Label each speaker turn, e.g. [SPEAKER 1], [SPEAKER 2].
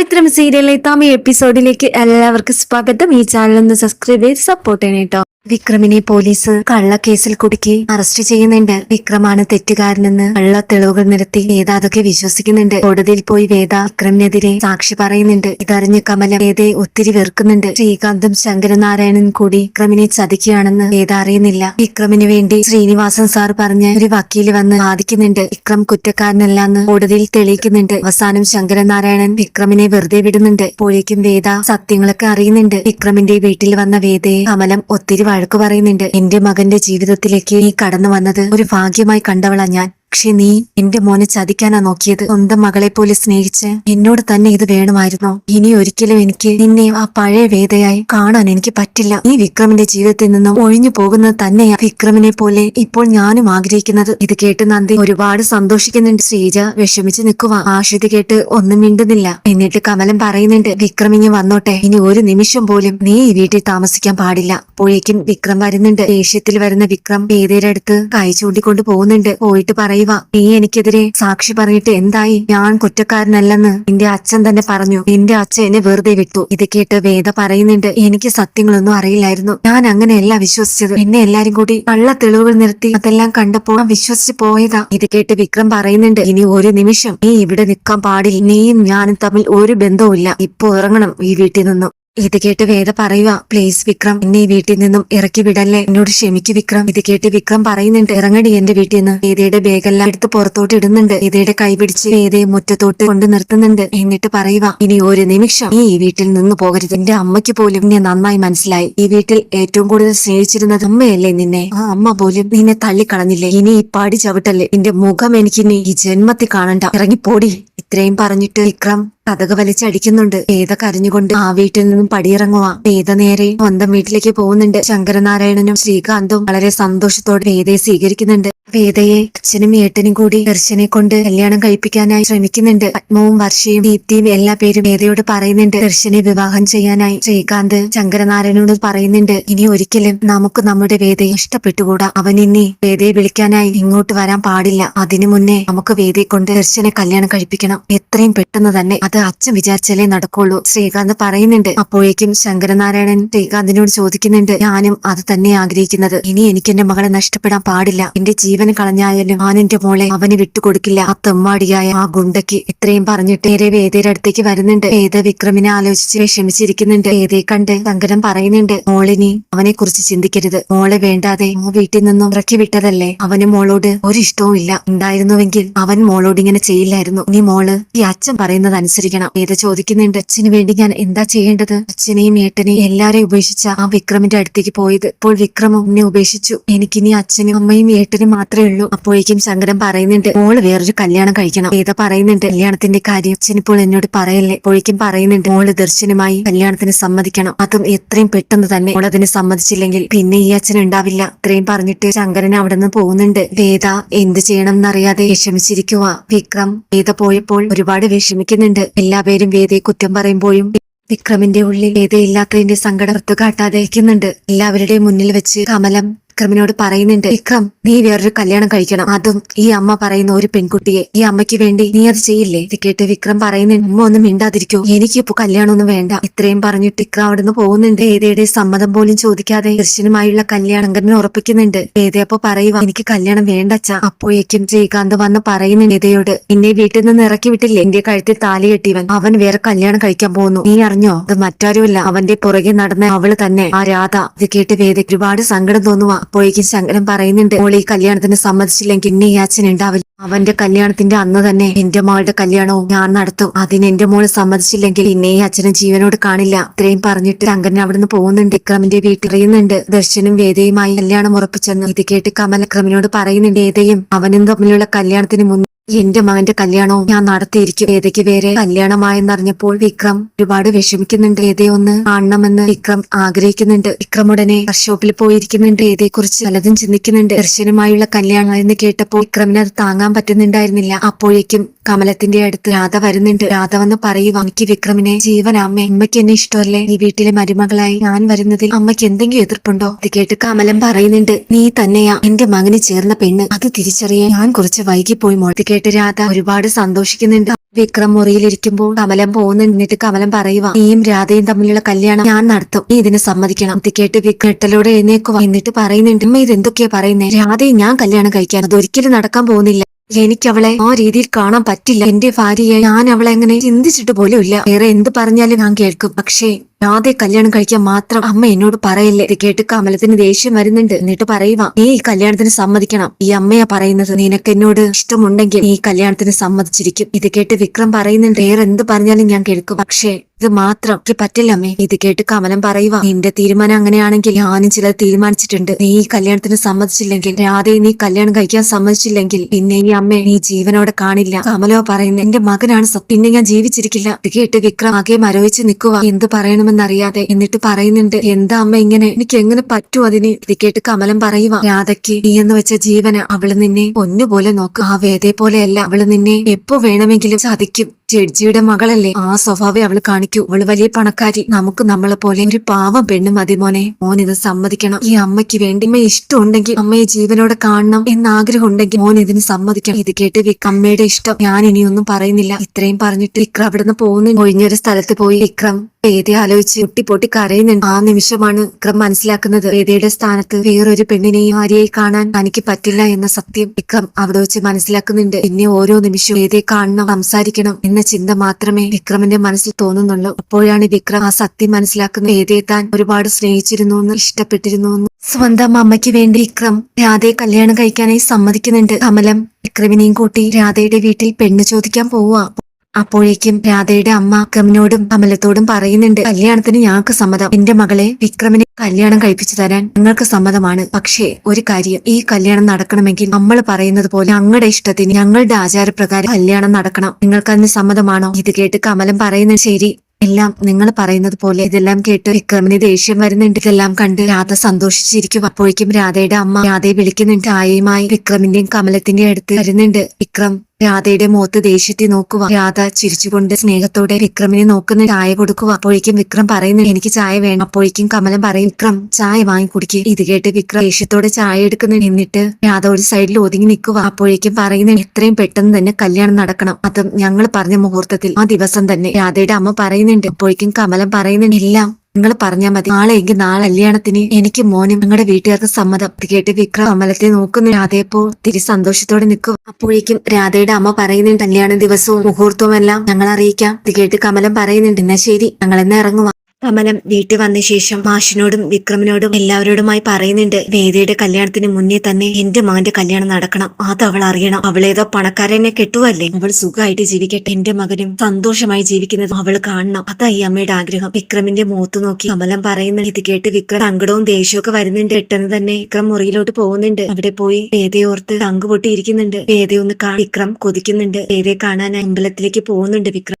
[SPEAKER 1] പവിത്രം സീരിയലിലെ തമിഴ് എപ്പിസോഡിലേക്ക് എല്ലാവർക്കും സ്വാഗതം. ഈ ചാനൽ ഒന്ന് സബ്സ്ക്രൈബ് ചെയ്ത് സപ്പോർട്ട് ചെയ്യണം കേട്ടോ വിക്രമിനെ പോലീസ് കള്ളക്കേസിൽ കുടുക്കി അറസ്റ്റ് ചെയ്യുന്നുണ്ട്. വിക്രമാണ് തെറ്റുകാരനെന്ന് കള്ള തെളിവുകൾ നിരത്തി വേദ അതൊക്കെ വിശ്വസിക്കുന്നുണ്ട്. കോടതിയിൽ പോയി വേദ വിക്രമിനെതിരെ സാക്ഷി പറയുന്നുണ്ട്. ഇതറിഞ്ഞ് കമല വേദയെ ഒത്തിരി വെറുക്കുന്നുണ്ട്. ശ്രീകാന്തും ശങ്കരനാരായണൻ കൂടി വിക്രമിനെ ചതിക്കുകയാണെന്ന് വേദ അറിയുന്നില്ല. വിക്രമിന് വേണ്ടി ശ്രീനിവാസൻ സാർ പറഞ്ഞ് ഒരു വക്കീൽ വന്ന് വാദിക്കുന്നുണ്ട്. വിക്രം കുറ്റക്കാരനല്ലാന്ന് കോടതിയിൽ തെളിയിക്കുന്നുണ്ട്. അവസാനം ശങ്കരനാരായണൻ വിക്രമിനെ വെറുതെ വിടുന്നുണ്ട്. അപ്പോഴേക്കും വേദ സത്യങ്ങളൊക്കെ അറിയുന്നുണ്ട്. വിക്രമിന്റെ വീട്ടിൽ വന്ന വേദയെ കമലം ഒത്തിരി വഴക്കു പറയുന്നുണ്ട്. എന്റെ മകന്റെ ജീവിതത്തിലേക്ക് നീ കടന്നു വന്നത് ഒരു ഭാഗ്യമായി കണ്ടവളാ ഞാൻ. പക്ഷെ നീ എന്റെ മോനെ ചതിക്കാനാ നോക്കിയത്. സ്വന്തം മകളെ പോലെ സ്നേഹിച്ച് എന്നോട് തന്നെ ഇത് വേണമായിരുന്നോ? ഇനി ഒരിക്കലും എനിക്ക് നിന്നെ ആ പഴയ വേദയായി കാണാൻ എനിക്ക് പറ്റില്ല. ഈ വിക്രമിന്റെ ജീവിതത്തിൽ നിന്നും ഒഴിഞ്ഞു പോകുന്നത് തന്നെയാ വിക്രമിനെ പോലെ ഇപ്പോൾ ഞാനും ആഗ്രഹിക്കുന്നത്. ഇത് കേട്ട് നന്ദി. ഒരുപാട് സന്തോഷിക്കുന്നുണ്ട്. ശ്രീജ വിഷമിച്ച് നിൽക്കുക ആശ്രിത കേട്ട് ഒന്നും മിണ്ടുന്നില്ല. എന്നിട്ട് കമലം പറയുന്നുണ്ട് വിക്രം ഇനി വന്നോട്ടെ. ഇനി ഒരു നിമിഷം പോലും നീ ഈ വീട്ടിൽ താമസിക്കാൻ പാടില്ല. അപ്പോഴേക്കും വിക്രം വരുന്നുണ്ട്. ദേഷ്യത്തിൽ വരുന്ന വിക്രം വേദയുടെ അടുത്ത് കൈ ചൂണ്ടിക്കൊണ്ട് പോകുന്നുണ്ട്. പോയിട്ട് പറയുക. നീ എനിക്കെതിരെ സാക്ഷി പറഞ്ഞിട്ട് എന്തായി? ഞാൻ കുറ്റക്കാരനല്ലെന്ന് എന്റെ അച്ഛൻ തന്നെ പറഞ്ഞു. എന്റെ അച്ഛൻ എന്നെ വെറുതെ വിട്ടു. ഇത് കേട്ട് വേദ പറയുന്നുണ്ട്. എനിക്ക് സത്യങ്ങളൊന്നും അറിയില്ലായിരുന്നു. ഞാൻ അങ്ങനെയല്ല വിശ്വസിച്ചത്. എന്നെ എല്ലാരും കൂടി കള്ള തെളിവുകൾ നിർത്തി അതെല്ലാം കണ്ടപ്പോൾ വിശ്വസിച്ച് പോയതാ. ഇത് കേട്ട് വിക്രം പറയുന്നുണ്ട്. ഇനി ഒരു നിമിഷം നീ ഇവിടെ നിൽക്കാൻ പാടില്ല. നീയും ഞാനും തമ്മിൽ ഒരു ബന്ധവുമില്ല. ഇപ്പൊ ഇറങ്ങണം ഈ വീട്ടിൽ നിന്നും. ഇത് കേട്ട് വേദ പറയുക പ്ലീസ് വിക്രം എന്നെ വീട്ടിൽ നിന്നും ഇറക്കി വിടല്ലേ? എന്നോട് ക്ഷമിക്ക് വിക്രം. ഇത് കേട്ട് വിക്രം പറയുന്നുണ്ട് ഇറങ്ങടി എന്റെ വീട്ടിൽ നിന്ന്. വേദയുടെ ബേഗെല്ലാം എടുത്ത് പുറത്തോട്ട് ഇടുന്നുണ്ട്. വേദയുടെ കൈ പിടിച്ച് വേദയെ മുറ്റത്തോട്ട് കൊണ്ട് നിർത്തുന്നുണ്ട്. എന്നിട്ട് പറയുക ഇനി ഒരു നിമിഷം നീ ഈ വീട്ടിൽ നിന്ന് പോകരുത്. എന്റെ അമ്മയ്ക്ക് പോലും നിന്നെ നന്നായി മനസ്സിലായി. ഈ വീട്ടിൽ ഏറ്റവും കൂടുതൽ സ്നേഹിച്ചിരുന്നത് അമ്മയല്ലേ നിന്നെ? ആ അമ്മ പോലും നിന്നെ തള്ളിക്കളഞ്ഞില്ലേ? ഇനി ഈ പാടി ചവിട്ടല്ലേ? നിന്റെ മുഖം എനിക്കിനി ഈ ജന്മത്തിൽ കാണണ്ട. ഇറങ്ങിപ്പോടി. ഇത്രയും പറഞ്ഞിട്ട് വിക്രം കഥക വലിച്ചടിക്കുന്നുണ്ട്. വേദ കരഞ്ഞുകൊണ്ട് ആ വീട്ടിൽ നിന്നും പടിയിറങ്ങുക വേദ നേരെ സ്വന്തം വീട്ടിലേക്ക് പോകുന്നുണ്ട്. ശങ്കരനാരായണനും ശ്രീകാന്തും വളരെ സന്തോഷത്തോടെ വേദയെ സ്വീകരിക്കുന്നുണ്ട്. വേദയെ അച്ഛനും ഏട്ടനും കൂടി ദർശനെ കൊണ്ട് കല്യാണം കഴിപ്പിക്കാനായി ശ്രമിക്കുന്നുണ്ട്. പത്മവും വർഷയും ദീപ്തിയും എല്ലാ പേരും വേദയോട് പറയുന്നുണ്ട്. ദർശനെ വിവാഹം ചെയ്യാനായി ശ്രീകാന്ത് ശങ്കരനാരായണനോട് പറയുന്നുണ്ട്. ഇനി ഒരിക്കലും നമുക്ക് നമ്മുടെ വേദയെ ഇഷ്ടപ്പെട്ടുകൂടാ. അവൻ ഇനി വേദയെ വിളിക്കാനായി ഇങ്ങോട്ട് വരാൻ പാടില്ല. അതിനു മുന്നേ നമുക്ക് വേദയെ കൊണ്ട് ദർശനെ കല്യാണം കഴിപ്പിക്കണം. എത്രയും പെട്ടെന്ന് തന്നെ അത് അച്ഛൻ വിചാരിച്ചാലേ നടക്കുള്ളൂ ശ്രീകാന്ത് പറയുന്നുണ്ട്. അപ്പോഴേക്കും ശങ്കരനാരായണൻ ശ്രീകാന്തിനോട് ചോദിക്കുന്നുണ്ട്. ഞാനും അത് തന്നെ ആഗ്രഹിക്കുന്നത്. ഇനി എനിക്ക് എന്റെ മകളെ നഷ്ടപ്പെടാൻ പാടില്ല. എന്റെ ജീവൻ കളഞ്ഞായാലും ഞാൻ എന്റെ മോളെ അവന് വിട്ടുകൊടുക്കില്ല. ആ തെമ്മാടിയായ ആ ഗുണ്ടയ്ക്ക് ഇത്രയും പറഞ്ഞിട്ട് നേരെ വേദയുടെ അടുത്തേക്ക് വരുന്നുണ്ട്. വേദ വിക്രമിനെ ആലോചിച്ച് വിഷമിച്ചിരിക്കുന്നുണ്ട്. വേദയെ കണ്ട് സങ്കടം പറയുന്നുണ്ട്. മോളിനി അവനെ കുറിച്ച് ചിന്തിക്കരുത്. മോളെ വേണ്ടാതെ ആ വീട്ടിൽ നിന്നും ഇറക്കി വിട്ടതല്ലേ? അവന് മോളോട് ഒരു ഇഷ്ടവും ഇല്ല. ഉണ്ടായിരുന്നുവെങ്കിൽ അവൻ മോളോട് ഇങ്ങനെ ചെയ്യില്ലായിരുന്നു. നീ മോൾ ഈ അച്ഛൻ പറയുന്നത് അനുസരിക്കണം. വേദ ചോദിക്കുന്നുണ്ട് അച്ഛന് വേണ്ടി ഞാൻ എന്താ ചെയ്യേണ്ടത്? അച്ഛനെയും ഏട്ടനെയും എല്ലാരെയും ഉപേക്ഷിച്ച ആ വിക്രമിന്റെ അടുത്തേക്ക് പോയത്. ഇപ്പോൾ വിക്രമം എന്നെ ഉപേക്ഷിച്ചു. എനിക്കിനി അച്ഛനും അമ്മയും ഏട്ടനും മാത്രമേ ഉള്ളൂ. അപ്പോഴേക്കും ശങ്കരൻ പറയുന്നുണ്ട് മോൾ വേറൊരു കല്യാണം കഴിക്കണം. ഏതാ പറയുന്നുണ്ട് കല്യാണത്തിന്റെ കാര്യം അച്ഛനിപ്പോൾ എന്നോട് പറയല്ലേ? അപ്പോഴേക്കും പറയുന്നുണ്ട് മോൾ ദർശനമായി കല്യാണത്തിന് സമ്മതിക്കണം. അതും എത്രയും പെട്ടെന്ന് തന്നെ. മോൾ അതിന് സമ്മതിച്ചില്ലെങ്കിൽ പിന്നെ ഈ അച്ഛൻ ഉണ്ടാവില്ല. ഇത്രയും പറഞ്ഞിട്ട് ശങ്കരൻ അവിടെ നിന്ന് പോകുന്നുണ്ട്. വേദ എന്ത് ചെയ്യണം എന്നറിയാതെ വിഷമിച്ചിരിക്കുക വിക്രം. വേദ പോയപ്പോൾ ഒരുപാട് വിഷമിക്കുന്നുണ്ട്. എല്ലാവരും വേദയെ കുറ്റം പറയുമ്പോഴും വിക്രമിന്റെ ഉള്ളിൽ വേദയില്ലാത്തതിന്റെ സങ്കടം കാട്ടാതെ ഇരിക്കുന്നുണ്ട് എല്ലാവരുടെയും മുന്നിൽ വെച്ച് കമലം വിക്രമിനോട് പറയുന്നുണ്ട് വിക്രം നീ വേറൊരു കല്യാണം കഴിക്കണം. അതും ഈ അമ്മ പറയുന്ന ഒരു പെൺകുട്ടിയെ. ഈ അമ്മയ്ക്ക് വേണ്ടി നീ അത് ചെയ്യില്ലേ? ഇത് കേട്ട് വിക്രം പറയുന്നുണ്ട് അമ്മ ഒന്നും മിണ്ടാതിരിക്കോ. എനിക്കിപ്പോ കല്യാണമൊന്നും വേണ്ട. ഇത്രയും പറഞ്ഞിട്ട് വിക്രം അവിടുന്ന് പോകുന്നുണ്ട്. വേദയുടെ സമ്മതം പോലും ചോദിക്കാതെ ദർശനുമായുള്ള കല്യാണം അങ്ങനെ ഉറപ്പിക്കുന്നുണ്ട്. അപ്പൊ പറയുക എനിക്ക് കല്യാണം വേണ്ട അച്ഛാ. അപ്പോഴേക്കും ശ്രീകാന്ത് വന്ന് പറയുന്നുണ്ട് വേദയോട് എന്നെ വീട്ടിൽ നിന്ന് ഇറക്കി വിട്ടില്ലേ? എന്റെ കഴുത്തിൽ താലി കെട്ടിയവൻ. അവൻ വേറെ കല്യാണം കഴിക്കാൻ പോകുന്നു. നീ അറിഞ്ഞോ? അത് മറ്റാരുമല്ല. അവന്റെ പുറകെ നടന്ന അവൾ തന്നെ. ആ രാധ. ഇത് കേട്ട് വേദയ്ക്ക് ഒരുപാട് സങ്കടം തോന്നുക അപ്പോഴേക്കും ശങ്കരൻ പറയുന്നുണ്ട് മോളെ ഈ കല്യാണത്തിന് സമ്മതിച്ചില്ലെങ്കിൽ ഇന്നെ ഈ അച്ഛൻ ഉണ്ടാവില്ല. അവന്റെ കല്യാണത്തിന്റെ അന്ന് തന്നെ എന്റെ മകളുടെ കല്യാണവും ഞാൻ നടത്തും. അതിന് എന്റെ മോൾ സമ്മതിച്ചില്ലെങ്കിൽ പിന്നെ ഈ അച്ഛനും ജീവനോട് കാണില്ല. ഇത്രയും പറഞ്ഞിട്ട് ശങ്കരൻ അവിടുന്ന് പോകുന്നുണ്ട്. വിക്രമിന്റെ വീട്ടിൽ അറിയുന്നുണ്ട് ദർശനും വേദയുമായി കല്യാണം ഉറപ്പിച്ചെന്ന്. ഇത് കേട്ട് കമലക്രമിനോട് പറയുന്നുണ്ട് വേദയും അവനും തമ്മിലുള്ള കല്യാണത്തിന് മുന്നേ എന്റെ മകന്റെ കല്യാണവും ഞാൻ നടത്തിയിരിക്കും. വേദയ്ക്ക് വേറെ കല്യാണമായെന്നറിഞ്ഞപ്പോൾ വിക്രം ഒരുപാട് വിഷമിക്കുന്നുണ്ട്. വേദയെ ഒന്ന് കാണണമെന്ന് വിക്രം ആഗ്രഹിക്കുന്നുണ്ട്. വിക്രം ഉടനെ വർക്ക്ഷോപ്പിൽ പോയിരിക്കുന്നുണ്ട്. വേദയെക്കുറിച്ച് പലതും ചിന്തിക്കുന്നുണ്ട്. ദർശനമായുള്ള കല്യാണം എന്ന് കേട്ടപ്പോൾ വിക്രമിന് അത് താങ്ങാൻ പറ്റുന്നുണ്ടായിരുന്നില്ല. അപ്പോഴേക്കും കമലത്തിന്റെ അടുത്ത് രാധ വരുന്നുണ്ട്. രാധ വന്ന് പറയുക എനിക്ക് വിക്രമിനെ ജീവൻ അമ്മ അമ്മയ്ക്ക് എന്നെ ഇഷ്ടമല്ലേ? ഈ വീട്ടിലെ മരുമകളായി ഞാൻ വരുന്നതിൽ അമ്മയ്ക്ക് എന്തെങ്കിലും എതിർപ്പുണ്ടോ? ഇത് കേട്ട് കമലം പറയുന്നുണ്ട് നീ തന്നെയാ എന്റെ മകന് ചേർന്ന പെണ്ണ്. അത് തിരിച്ചറിയാൻ ഞാൻ കുറച്ച് വൈകിപ്പോയി മോൾ ഇത് കേട്ട് രാധ ഒരുപാട് സന്തോഷിക്കുന്നുണ്ട്. വിക്രം മുറിയിലിരിക്കുമ്പോൾ കമലം പോകുന്നു. എന്നിട്ട് കമലം പറയുക നീയും രാധയും തമ്മിലുള്ള കല്യാണം ഞാൻ നടത്തും. നീ ഇതിനെ സമ്മതിക്കണം. ഇത് കേട്ട് വിക്രട്ടലോടെ എഴുന്നേക്കുവാ. എന്നിട്ട് പറയുന്നുണ്ട് ഇതെന്തൊക്കെയാ പറയുന്നേ? രാധയെ ഞാൻ കല്യാണം കഴിക്കാൻ അതൊരിക്കലും നടക്കാൻ പോകുന്നില്ല. എനിക്ക് അവളെ ആ രീതിയിൽ കാണാൻ പറ്റില്ല. എന്റെ ഭാര്യയെ ഞാൻ അവളെ എങ്ങനെ ചിന്തിച്ചിട്ട് പോലും ഇല്ല. വേറെ എന്ത് പറഞ്ഞാലും ഞാൻ കേൾക്കും. പക്ഷേ ആദ്യ കല്യാണം കഴിക്കാൻ മാത്രം അമ്മ എന്നോട് പറയില്ലേ? ഇത് കേട്ട് കമലത്തിന് ദേഷ്യം വരുന്നുണ്ട്. എന്നിട്ട് പറയുക നീ ഈ കല്യാണത്തിന് സമ്മതിക്കണം. ഈ അമ്മയാ പറയുന്നത്. നിനക്ക് എന്നോട് ഇഷ്ടമുണ്ടെങ്കിൽ നീ കല്യാണത്തിന് സമ്മതിച്ചിരിക്കും. ഇത് കേട്ട് വിക്രം പറയുന്നുണ്ട്. വേറെ എന്ത് പറഞ്ഞാലും ഞാൻ കേൾക്കും. പക്ഷേ ഇത് മാത്രം. എനിക്ക് പറ്റില്ല അമ്മേ. ഇത് കേട്ട് കമലം പറയുക നിന്റെ തീരുമാനം അങ്ങനെയാണെങ്കിൽ ഞാനും ചിലത് തീരുമാനിച്ചിട്ടുണ്ട്. നീ ഈ കല്യാണത്തിന് സമ്മതിച്ചില്ലെങ്കിൽ രാധയെ നീ കല്യാണം കഴിക്കാൻ സമ്മതിച്ചില്ലെങ്കിൽ പിന്നെ ഈ അമ്മ നീ ജീവനോടെ കാണില്ല. കമലോ പറയുന്നത് എന്റെ മകനാണ് പിന്നെ ഞാൻ ജീവിച്ചിരിക്കില്ല. ഇത് കേട്ട് വിക്രം ആകെ മരവിച്ച് നിൽക്കുക എന്ത് പറയണമെന്നറിയാതെ എന്നിട്ട് പറയുന്നുണ്ട് എന്താ അമ്മ ഇങ്ങനെ? എനിക്ക് എങ്ങനെ പറ്റൂ അതിന്? ഇത് കേട്ട് കമലം പറയുക രാധയ്ക്ക് നീ എന്ന് വെച്ച ജീവന അവൾ നിന്നെ ഒന്നുപോലെ നോക്കും. ആ വേദയെ പോലെയല്ല അവൾ നിന്നെ. എപ്പോ വേണമെങ്കിലും ചതിക്കും. ജഡ്ജിയുടെ മകളല്ലേ. ആ സ്വഭാവം അവൾ കാണിക്കൂ. അവൾ വലിയ പണക്കാരി. നമുക്ക് നമ്മളെ പോലെ ഒരു പാവം പെണ്ണ് മതി മോനെ. മോൻ ഇത് സമ്മതിക്കണം. ഈ അമ്മയ്ക്ക് വേണ്ടി അമ്മ ഇഷ്ടമുണ്ടെങ്കിൽ അമ്മയെ ജീവനോടെ കാണണം എന്ന് ആഗ്രഹം ഉണ്ടെങ്കിൽ മോൻ ഇതിന് സമ്മതിക്കണം. ഇത് കേട്ട് വിക്രം അമ്മയുടെ ഇഷ്ടം. ഞാൻ ഇനിയൊന്നും പറയുന്നില്ല. ഇത്രയും പറഞ്ഞിട്ട് വിക്രം അവിടുന്ന് പോകുന്നു ഒഴിഞ്ഞൊരു സ്ഥലത്ത് പോയി. വിക്രം വേദി ആലോചിച്ച് പൊട്ടി പൊട്ടി കരയുന്നുണ്ട്. ആ നിമിഷമാണ് വിക്രം മനസ്സിലാക്കുന്നത്. വേദയുടെ സ്ഥാനത്ത് വേറൊരു പെണ്ണിനെയും ഭാര്യയെ കാണാൻ തനിക്ക് പറ്റില്ല എന്ന സത്യം വിക്രം അവിടെ വെച്ച് മനസ്സിലാക്കുന്നുണ്ട്. പിന്നെ ഓരോ നിമിഷവും വേദയെ കാണണം സംസാരിക്കണം എന്ന ചിന്ത മാത്രമേ വിക്രമിന്റെ മനസ്സിൽ തോന്നുന്നുള്ളൂ. അപ്പോഴാണ് വിക്രം ആ സത്യം മനസ്സിലാക്കുന്ന ഏതേ താൻ ഒരുപാട് സ്നേഹിച്ചിരുന്നു എന്ന് ഇഷ്ടപ്പെട്ടിരുന്നു എന്ന് സ്വന്തം അമ്മയ്ക്ക് വേണ്ടി വിക്രം രാധയെ കല്യാണം കഴിക്കാനായി സമ്മതിക്കുന്നുണ്ട്. കമലം വിക്രമിനെയും കൂട്ടി രാധയുടെ വീട്ടിൽ പെണ്ണ് ചോദിക്കാൻ പോവുക അപ്പോഴേക്കും രാധയുടെ അമ്മ വിക്രമിനോടും കമലത്തോടും പറയുന്നുണ്ട് കല്യാണത്തിന് ഞങ്ങൾക്ക് സമ്മതം. എന്റെ മകളെ വിക്രമിനെ കല്യാണം കഴിപ്പിച്ചു തരാൻ ഞങ്ങൾക്ക് സമ്മതമാണ്. പക്ഷേ ഒരു കാര്യം. ഈ കല്യാണം നടക്കണമെങ്കിൽ നമ്മൾ പറയുന്നത് പോലെ ഞങ്ങളുടെ ഇഷ്ടത്തിന് ഞങ്ങളുടെ ആചാരപ്രകാരം കല്യാണം നടക്കണം. നിങ്ങൾക്ക് അതിന് സമ്മതമാണോ? ഇത് കേട്ട് കമലം പറയുന്നത് ശരി. എല്ലാം നിങ്ങൾ പറയുന്നത് പോലെ ഇതെല്ലാം കേട്ട് വിക്രമിന് ദേഷ്യം വരുന്നുണ്ട്. ഇതെല്ലാം കണ്ട് രാധ സന്തോഷിച്ചിരിക്കും. അപ്പോഴേക്കും രാധയുടെ അമ്മ രാധയെ വിളിക്കുന്നുണ്ട്. ആയയുമായി വിക്രമിന്റെയും കമലത്തിന്റെയും അടുത്ത് വരുന്നുണ്ട്. വിക്രം രാധയുടെ മുഖത്ത് ദേഷ്യത്തെ നോക്കുക രാധ ചിരിച്ചുകൊണ്ട് സ്നേഹത്തോടെ വിക്രമിനെ നോക്കുന്ന ചായ കൊടുക്കുക അപ്പോഴേക്കും വിക്രം പറയുന്നു എനിക്ക് ചായ വേണം. അപ്പോഴേക്കും കമലം പറയും വിക്രം ചായ വാങ്ങി കുടിക്കുക ഇത് കേട്ട് വിക്രം ദേഷ്യത്തോടെ ചായ എടുക്കുന്നു. നിന്നിട്ട് രാധ ഒരു സൈഡിൽ ഒതുങ്ങി നിൽക്കുക അപ്പോഴേക്കും പറയുന്നു എത്രയും പെട്ടെന്ന് തന്നെ കല്യാണം നടക്കണം. അതും ഞങ്ങൾ പറഞ്ഞ മുഹൂർത്തത്തിൽ ആ ദിവസം തന്നെ. രാധയുടെ അമ്മ പറയുന്നുണ്ട്. അപ്പോഴേക്കും കമലം പറയുന്നുണ്ട് എല്ലാം നിങ്ങൾ പറഞ്ഞാൽ മതി. നാളെ എങ്കിൽ നാളെ കല്യാണത്തിന് എനിക്ക് മോനും നിങ്ങളുടെ വീട്ടുകാർക്ക് സമ്മതം. കേട്ട് വിക്രം കമലത്തെ നോക്കുന്നു. രാധയപ്പോ തിരി സന്തോഷത്തോടെ നിൽക്കും. അപ്പോഴേക്കും രാധയുടെ അമ്മ പറയുന്നുണ്ട് കല്യാണ ദിവസവും മുഹൂർത്തവും എല്ലാം ഞങ്ങൾ അറിയിക്കാം. കേട്ട് കമലം പറയുന്നുണ്ട് എന്നാ ശരി ഞങ്ങൾ എന്നാ ഇറങ്ങുക കമലം വീട്ടിൽ വന്ന ശേഷം മാഷിനോടും വിക്രമിനോടും എല്ലാവരോടുമായി പറയുന്നുണ്ട് വേദിയുടെ കല്യാണത്തിന് മുന്നേ തന്നെ എന്റെ മകന്റെ കല്യാണം നടക്കണം. അത് അവൾ അറിയണം. അവളേതോ പണക്കാരനെ കെട്ടുവല്ലേ? അവൾ സുഖമായിട്ട് ജീവിക്കട്ടെ. എന്റെ മകനും സന്തോഷമായി ജീവിക്കുന്നത് അവൾ കാണണം. അതാ ഈ അമ്മയുടെ ആഗ്രഹം. വിക്രമിന്റെ മുഖത്ത് നോക്കി കമലം പറയുന്ന ഇത് കേട്ട് വിക്രം സങ്കടവും ദേഷ്യവും ഒക്കെ വരുന്നുണ്ട്. പെട്ടെന്ന് തന്നെ വിക്രം മുറിയിലോട്ട് പോകുന്നുണ്ട്. അവിടെ പോയി വേദയോർത്ത് തങ്ക് പൊട്ടിയിരിക്കുന്നുണ്ട്. വേദയൊന്ന് കാ വിക്രം കൊതിക്കുന്നുണ്ട്. വേദയെ കാണാൻ അമ്പലത്തിലേക്ക് പോകുന്നുണ്ട് വിക്രം.